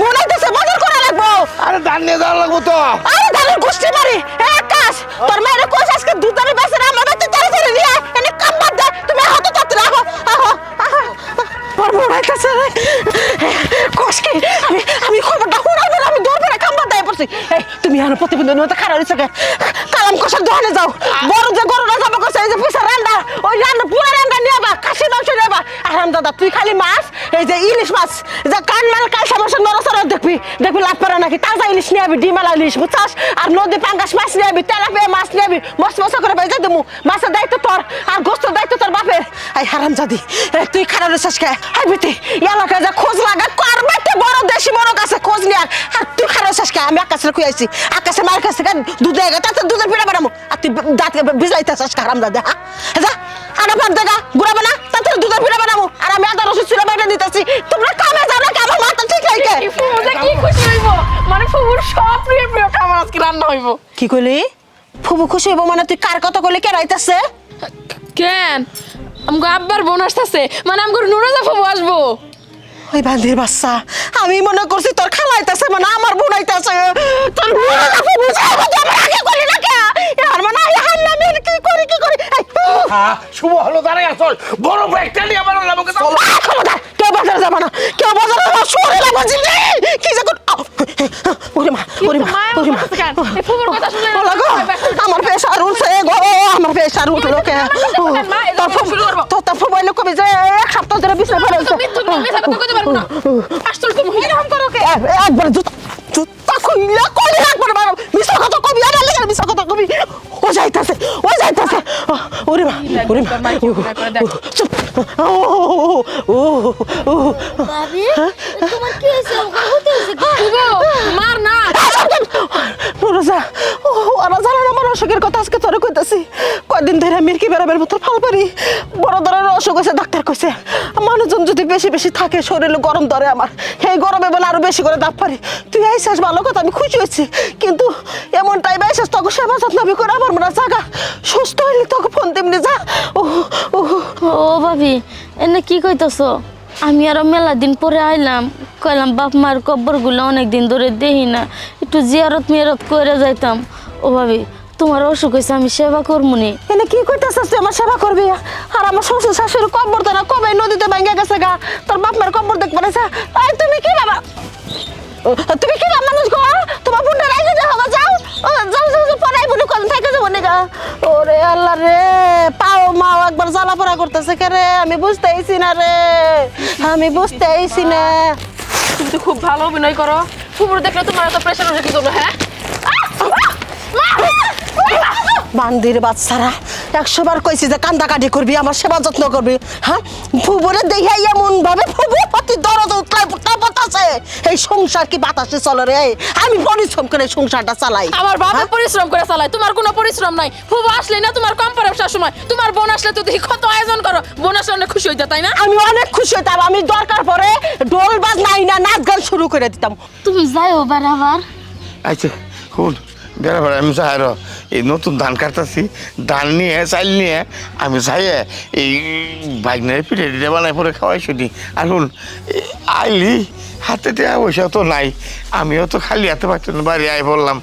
বোন আইতেছে বাজার করা লাগবো আরে ধান নিয়ে যাওয়া লাগবো তো। আরে ধানের গোষ্ঠী মারি এ আকাশ তোর মায়ের কোষ আজকে দুধ দামে বেছে না তারা ধরে নিয়ে এনে কাম বাদ দে তুমি হাতে তাতে রাখো তোর বোন আইতেছে কোষ কি? আমি আমি খবরটা হুড়াবো আমি দৌড় করে কাম বাদ দিয়ে পড়ছি। এই তুমি আনো প্রতিবেদন মতো খারাপ হয়েছে কালাম কোষের দোকানে যাও। বড় যে গরুরা জমা করছে এই যে পয়সা রান্না ওই রান্না পুরা রান্না খাসি মাংস নেবা আরাম দাদা, তুই খালি মাছ, এই যে ইলিশ মাছ যে কান মাল কাল সমস্যা নরসর দেখবি দেখবি লাভ পারে নাকি। তাজা ইলিশ নিয়ে আবি ডিমালা ইলিশ বুঝছাস? আর নদী পাঙ্গাস মাছ নিয়ে আবি, তেলাপিয়া মাছ নিয়ে আবি, মস্ত মস্ত করে বেজে দেবো মাছের দায়িত্ব তোর, আর বাপের আই হারাম জাদি তুই খারাপ রেছিস কে? হাই বিতি এলাকায় যা খোঁজ লাগা কর বাইতে বড় দেশি বড় কাছে খোঁজ নিয়ে। আর তুই খারাপ রেছিস কে? আমি আকাশের খুঁয়ে আইছি। আকাশে মার কাছে দুধ দেয় তাতে দুধের পিঠা বানাবো। আর তুই দাঁত ভিজাইতেছিস হারাম দাদা হ্যাঁ? যা আনা ভাত দেখা গুড়াবো না তাতে দুধের পিঠা বানাবো। আর আমি আদা রসুন চুলে বাইরে দিতেছি। তোমরা কামে জানা কে? আমার মাথা ঠিক এই কি খুশি হইব? মানে ফুবুর সব প্রিয় প্রিয় খাবার আজকে রান্না হইব। কি কইলি? ফুবু খুশি হইব মানে তুই কার কথা কইলি? কে রাইতাছে? কেন? আমগো আব্বার বোন আসতেছে মানে আমগো নুরাজা ফুবু আসব। ওই বান্দির বাচ্চা আমি মনে করছি তোর খালাইতাছে মানে আমার বোনাইতাছে তোর বোনাইতা ফুবু যাব তো আমার আগে করি না কে আর মানে আই হাল্লা মেরে কি করি কি করি? হ্যাঁ শুভ হলো দাঁড়াই আসল বড় একটা নিয়ে আমার আমাকে চলো। কেউ বাজারে যাবে না। কেউ বাজারে যাবে না। শুয়ে লাগা জিলে কি যে কর ওরে মা ওরে মা ওরে মা। আমার প্রেশার উঠছে গো আমার প্রেশার উঠল কে একবার জুতা কইলা কইলে একবার মারো। মিছা কথা কবি আর লাগে মিছা কথা কবি। ও যাইতাছে ও যাইতাছে। ওরে মা ওরে মা। মাইক করে করে? দেখ। চুপ। ও ও ও ভাবি তোমার কি হয়েছে? হতে হয়েছে মার না। নুরজা ও ওরা জানে না আমার অসুখের কথা কয়দিন ধরে মির্কি বেড়াবের মতো ফাল পারি। বড় ধরনের অসুখ হয়েছে, ডাক্তার কইছে, মানুষজন যদি বেশি বেশি থাকে, শরীরে গরম ধরে আমার এই গরমে বলে আরও বেশি করে দাপ পারি। তুই আইসাস, ভালো কথা, আমি খুশি হয়েছি। কিন্তু এমন টাইম আইসাস তোকে সেবা যত্ন আমি করে আমার মনে জাগা, সুস্থ হইলে তোকে ফোন তেমনি যা। ও ও ভাবি, এনে কি কইতাছো? আমি আরও মেলা দিন পরে আইলাম, কইলাম বাপ মার কব্বরগুলো অনেক দিন ধরে দেখি না, একটু জিয়ারত মিয়ারত করে যাইতাম। ও ভাবি তোমার অসুখ হয়েছে আমি সেবা করমুনি। এনে কি কইতাছিস তুই? আমার সেবা করবি? আর আমার শ্বশুর শাশুড়ি কব্বর তো না কবে নদীতে ভাঙ্গা গেছে গা? তোর বাপ মার কব্বর দেখতে পারেছে আই তুমি কি বাবা ও, তুমি কি বাবা মানুষ গো তোমার বোনটা রাইতে যাও গো, যাও। ও, যাও যাও যাও, পরে বুনি কোন থেকে যাব নিগা ওরে আল্লাহ রে পাও মাও একবার জ্বালা পড়া করতেছে কে রে? আমি বুঝতে আইছি না রে। আমি বুঝতে আইছি না। তুমি তো খুব ভালো অভিনয় করো। ফুবুর দেখলে তোমার এত প্রেশার উঠে কি করব হ্যাঁ? বান্দির বাচ্চারা একশো বার কইছি যে কান্দাকাটি করবি আমার সেবা যত্ন করবি। হ্যাঁ? ফুবুরে দেখাই এমন ভাবে ফুবু প্রতি দরদ উতলায় পুতলা বাতাসে। এই সংসার কি বাতাসে চলে রে? আমি পরিশ্রম করে সংসারটা চালাই। আমার বাবা হ্যাঁ? পরিশ্রম করে চালায় তোমার কোনো পরিশ্রম নাই। ফুবু আসলে না তোমার কম পড়ে সময়। তোমার বোন আসলে তো দেখি কত আয়োজন করো। বোন আসলে অনেক খুশি হইতে তাই না? আমি অনেক খুশি হইতাম আমি দরকার পরে ডোল বাজ নাই না নাচ গান শুরু করে দিতাম। তুমি যাই যাইও বারাবার আচ্ছা শুন বেড়া আমি যাই এই নতুন ধান কাটতেছি, ধান নিয়ে চাইল নিয়ে, আমি যাই এই বাইকনের পিঠে টিঠে বানাই, পরে খাওয়াই শুনি আর শুন আইলি, হাতে টেয়া পয়সা তো নাই, আমিও তো খালি হাতে পারছি না, বাড়ি আই বললাম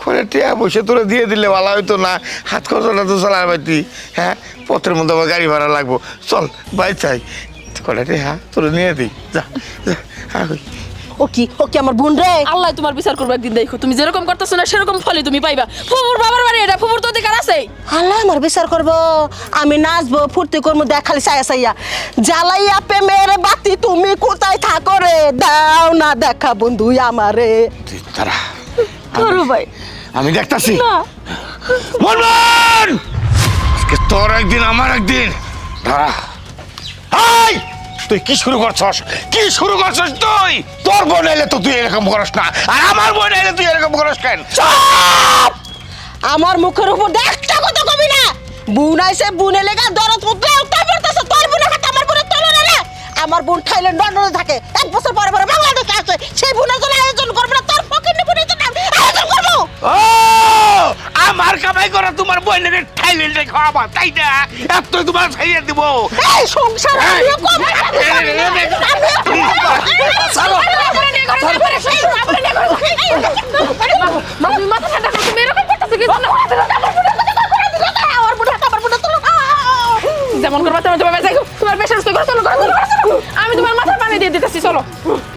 করে টেয়া পয়সা তোরা দিয়ে দিলে ভালো হয়তো না, হাত খরচটা তো চালার পারতি হ্যাঁ? পথের মধ্যে আবার গাড়ি ভাড়া লাগবো, চল বাই চাই। করে হ্যাঁ তোরা নিয়ে দিই, যা যা হ্যাঁ ও কি? ও কি আমার বোন রে? আল্লাহ তোমার বিচার করব একদিন দেখো। তুমি যেরকম করতেছো না সেরকম ফলই তুমি পাইবা। ফুবুর বাবার বাড়ি এটা ফুবুর তো অধিকার আছে। আল্লাহ আমার বিচার করব। আমি নাচবো ফুর্তি করব দেখ খালি সাইয়া সাইয়া জ্বালাইয়া প্রেমের বাতি তুমি কোথায় থাকো রে? দাও না দেখা বন্ধু আমারে। তুই তারা করো ভাই। আমি দেখতাছি। মনমন তোর একদিন আমার একদিন। দাঁড়া। হাই! তুই কি শুরু করছস? কি শুরু করছস তুই? তোর বোন এলে তো তুই এরকম করস না। আর আমার বোন এলে তুই এরকম করস কেন? আমার মুখের উপর দিয়ে একটা কথা কবি না। বুন আইসে বুনে লেগা দরদ পুত্র উত্তর পড়তেছে। তোর বুনে হাতে আমার বুনের তুলনা রে আমার বোন থাইল্যান্ড লন্ডনে থাকে। এক বছর পরে পরে বাংলাদেশে আসে। সেই বুনের জন্য আয়োজন করবে না। তোর ফকির বুনের জন্য আয়োজন করব। আমার কামাই করা তোমার বোনের থাইল্যান্ডে খাওয়াবা তাই না এত তোমার খাইয়ে দিব এই সংসার মাথা ঠান্ডা যেমন করবা তেমন তোমার তোমার আমি তোমার মাথার পানি দিয়ে দিতেছি চলো